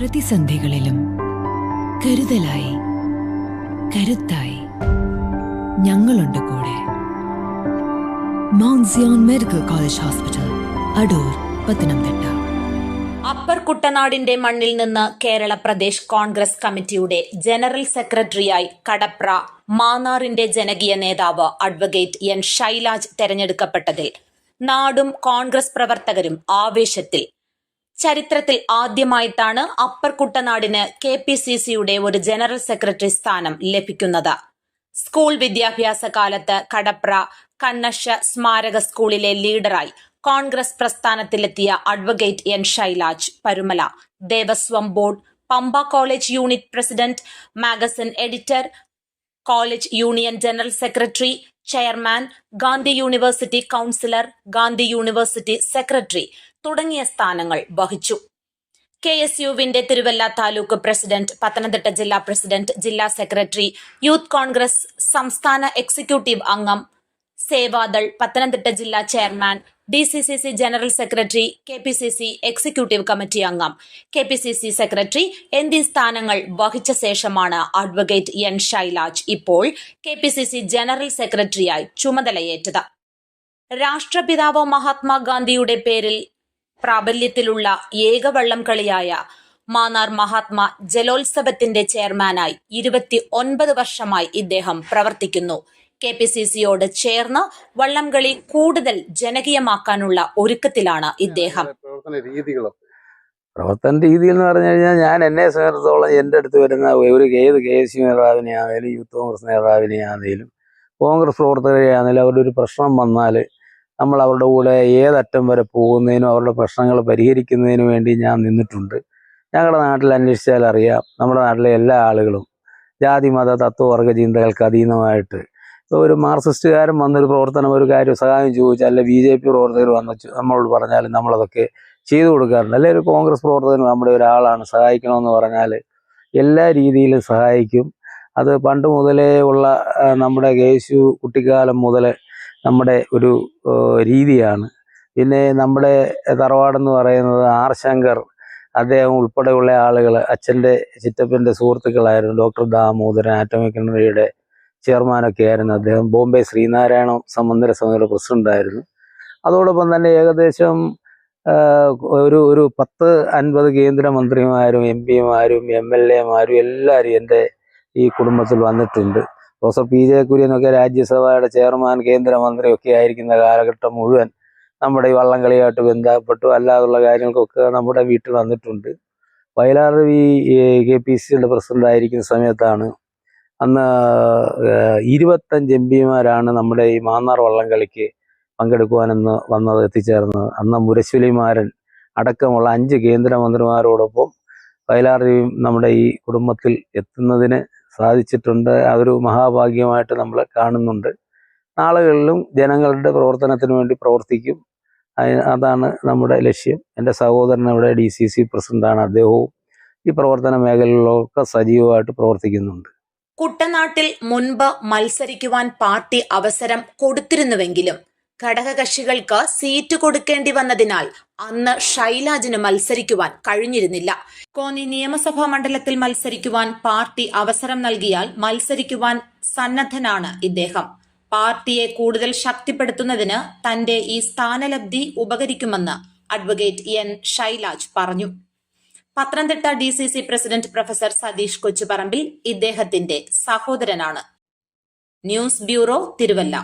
പ്രതിസന്ധികളിലും കരുതലായി കരുത്തായി ഞങ്ങളുണ്ട് കൂടെ. Mount medical college hospital Adoor Pathanamthitta. Upper കുട്ടനാടിന്റെ മണ്ണിൽ നിന്ന് കേരള പ്രദേശ് കോൺഗ്രസ് കമ്മിറ്റിയുടെ ജനറൽ സെക്രട്ടറിയായി കടപ്ര മാന്നാറിന്റെ ജനകീയ നേതാവ് അഡ്വക്കേറ്റ് എൻ ഷൈലാജ് തെരഞ്ഞെടുക്കപ്പെട്ടതിൽ നാടും കോൺഗ്രസ് പ്രവർത്തകരും ആവേശത്തിൽ ചരിത്രത്തിൽ ആദ്യമായിട്ടാണ് അപ്പർ കുട്ടനാടിന് കെ പി സി സിയുടെ ഒരു ജനറൽ സെക്രട്ടറി സ്ഥാനം ലഭിക്കുന്നത്. സ്കൂൾ വിദ്യാഭ്യാസ കാലത്ത് കടപ്ര കണ്ണശ സ്മാരക സ്കൂളിലെ ലീഡറായി Congress പ്രസ്ഥാനത്തിലെത്തിയ advocate N Shailaj Parumala Devaswom board Pampa college unit president magazine editor college union general secretary chairman Gandhi university councillor Gandhi university secretary തുടങ്ങിയ സ്ഥാനങ്ങൾ വഹിച്ചു. കെ എസ് യുവിന്റെ തിരുവല്ല താലൂക്ക് പ്രസിഡന്റ് പത്തനംതിട്ട ജില്ലാ പ്രസിഡന്റ് ജില്ലാ സെക്രട്ടറി യൂത്ത് കോൺഗ്രസ് സംസ്ഥാന എക്സിക്യൂട്ടീവ് അംഗം സേവാദൾ പത്തനംതിട്ട ജില്ലാ chairman D C C C general secretary K P C C executive committee അംഗം. K P C C secretary എന്നീ സ്ഥാനങ്ങൾ വഹിച്ച ശേഷമാണ് അഡ്വക്കേറ്റ് എൻ ഷൈലാജ് ഇപ്പോൾ K P C C general സെക്രട്ടറിയായി ചുമതലയേറ്റത്. രാഷ്ട്രപിതാവ് മഹാത്മാഗാന്ധിയുടെ പേരിൽ പ്രാബല്യത്തിലുള്ള ഏക വള്ളംകളിയായ മാന്നാർ മഹാത്മാ ജലോത്സവത്തിന്റെ ചെയർമാനായി ഇരുപത്തി ഒൻപത് വർഷമായി ഇദ്ദേഹം പ്രവർത്തിക്കുന്നു. കെ പി സി സിയോട് ചേർന്ന് വള്ളംകളി കൂടുതൽ ജനകീയമാക്കാനുള്ള ഒരുക്കത്തിലാണ് ഇദ്ദേഹം. പ്രവർത്തന രീതി എന്ന് പറഞ്ഞു കഴിഞ്ഞാൽ ഞാൻ എന്നെ സംബന്ധിച്ചിടത്തോളം എന്റെ അടുത്ത് വരുന്ന ഒരു ഏത് കെ എസ് യു നേതാവിനെ ആണെങ്കിലും യൂത്ത് കോൺഗ്രസ് നേതാവിനെ ആണെങ്കിലും കോൺഗ്രസ് പ്രവർത്തകരെ ആണെങ്കിലും അവരുടെ ഒരു പ്രശ്നം വന്നാൽ നമ്മൾ അവരുടെ കൂടെ ഏതറ്റം വരെ പോകുന്നതിനും അവരുടെ പ്രശ്നങ്ങൾ പരിഹരിക്കുന്നതിനു വേണ്ടി ഞാൻ നിന്നിട്ടുണ്ട്. ഞങ്ങളുടെ നാട്ടിൽ അന്വേഷിച്ചാൽ അറിയാം. നമ്മുടെ നാട്ടിലെ എല്ലാ ആളുകളും ജാതി മത തത്വവർഗ ചിന്തകൾക്ക് അധീനമായിട്ട് ഇപ്പോൾ ഒരു മാർക്സിസ്റ്റുകാരൻ വന്നൊരു പ്രവർത്തനം ഒരു കാര്യം സഹായം ചോദിച്ചാൽ അല്ലെ ബി ജെ പി പ്രവർത്തകർ വന്ന് നമ്മളോട് പറഞ്ഞാലും നമ്മളതൊക്കെ ചെയ്തു കൊടുക്കാറുണ്ട്. അല്ലെ ഒരു കോൺഗ്രസ് പ്രവർത്തകൻ നമ്മുടെ ഒരാളാണ് സഹായിക്കണമെന്ന് പറഞ്ഞാൽ എല്ലാ രീതിയിലും സഹായിക്കും. അത് പണ്ട് മുതലേ ഉള്ള നമ്മുടെ കേശു കുട്ടിക്കാലം മുതൽ നമ്മുടെ ഒരു രീതിയാണ്. പിന്നെ നമ്മുടെ തറവാടെന്ന് പറയുന്നത് ആർ ശങ്കർ അദ്ദേഹം ഉൾപ്പെടെയുള്ള ആളുകൾ അച്ഛന്റെ ചിറ്റപ്പന്റെ സുഹൃത്തുക്കളായിരുന്നു. ഡോക്ടർ ദാമോദരൻ ആറ്റമിക് എനർജിയുടെ ചെയർമാനൊക്കെ ആയിരുന്നു അദ്ദേഹം. ബോംബെ ശ്രീനാരായണ സമന്വര സമിതിയുടെ പ്രസിഡന്റായിരുന്നു അതോടൊപ്പം തന്നെ ഏകദേശം ഒരു ഒരു പത്ത് അൻപത് കേന്ദ്രമന്ത്രിമാരും എം പിമാരും എം എൽ എമാരും എല്ലാവരും എന്റെ ഈ കുടുംബത്തിൽ വന്നിട്ടുണ്ട്. പ്രൊഫസർ പി ജെ കുര്യനൊക്കെ രാജ്യസഭയുടെ ചെയർമാൻ കേന്ദ്രമന്ത്രിയൊക്കെ ആയിരിക്കുന്ന കാലഘട്ടം മുഴുവൻ നമ്മുടെ ഈ വള്ളംകളിയായിട്ട് ബന്ധപ്പെട്ടു. അല്ലാതുള്ള കാര്യങ്ങൾക്കൊക്കെ നമ്മുടെ വീട്ടിൽ വന്നിട്ടുണ്ട്. വയലാർ വി കെ പി സിയുടെ പ്രസിഡന്റ് ആയിരിക്കുന്ന സമയത്താണ് അന്ന് ഇരുപത്തഞ്ച് എം പിമാരാണ് നമ്മുടെ ഈ മാന്നാർ വള്ളംകളിക്ക് പങ്കെടുക്കുവാനെന്ന് വന്നത് എത്തിച്ചേർന്നത്. അന്ന് മുരശ്വലിമാരൻ അടക്കമുള്ള അഞ്ച് കേന്ദ്രമന്ത്രിമാരോടൊപ്പം വയലാറിയും നമ്മുടെ ഈ കുടുംബത്തിൽ എത്തുന്നതിന് സാധിച്ചിട്ടുണ്ട്. അതൊരു മഹാഭാഗ്യമായിട്ട് നമ്മൾ കാണുന്നുണ്ട്. നാളുകളിലും ജനങ്ങളുടെ പ്രവർത്തനത്തിന് വേണ്ടി പ്രവർത്തിക്കും. അതാണ് നമ്മുടെ ലക്ഷ്യം. എന്റെ സഹോദരൻ ഇവിടെ ഡി സി സി പ്രസിഡന്റാണ്. അദ്ദേഹവും ഈ പ്രവർത്തന മേഖലകളിലൊക്കെ സജീവമായിട്ട് പ്രവർത്തിക്കുന്നുണ്ട്. കുട്ടനാട്ടിൽ മുൻപ് മത്സരിക്കുവാൻ പാർട്ടി അവസരം കൊടുത്തിരുന്നുവെങ്കിലും ഘടകകക്ഷികൾക്ക് സീറ്റ് കൊടുക്കേണ്ടി വന്നതിനാൽ അന്ന് ഷൈലാജിന് മത്സരിക്കുവാൻ കഴിഞ്ഞിരുന്നില്ല. കോന്നി നിയമസഭാ മണ്ഡലത്തിൽ മത്സരിക്കുവാൻ പാർട്ടി അവസരം നൽകിയാൽ മത്സരിക്കുവാൻ സന്നദ്ധനാണ് ഇദ്ദേഹം. പാർട്ടിയെ കൂടുതൽ ശക്തിപ്പെടുത്തുന്നതിന് തന്റെ ഈ സ്ഥാനലബ്ധി ഉപകരിക്കുമെന്ന് അഡ്വക്കേറ്റ് എൻ. ഷൈലാജ് പറഞ്ഞു. Pathanamthitta D C C president professor Satheesh Kochuparambil ഇദ്ദേഹത്തിന്റെ സഹോദരനാണ്. News bureau Thiruvalla.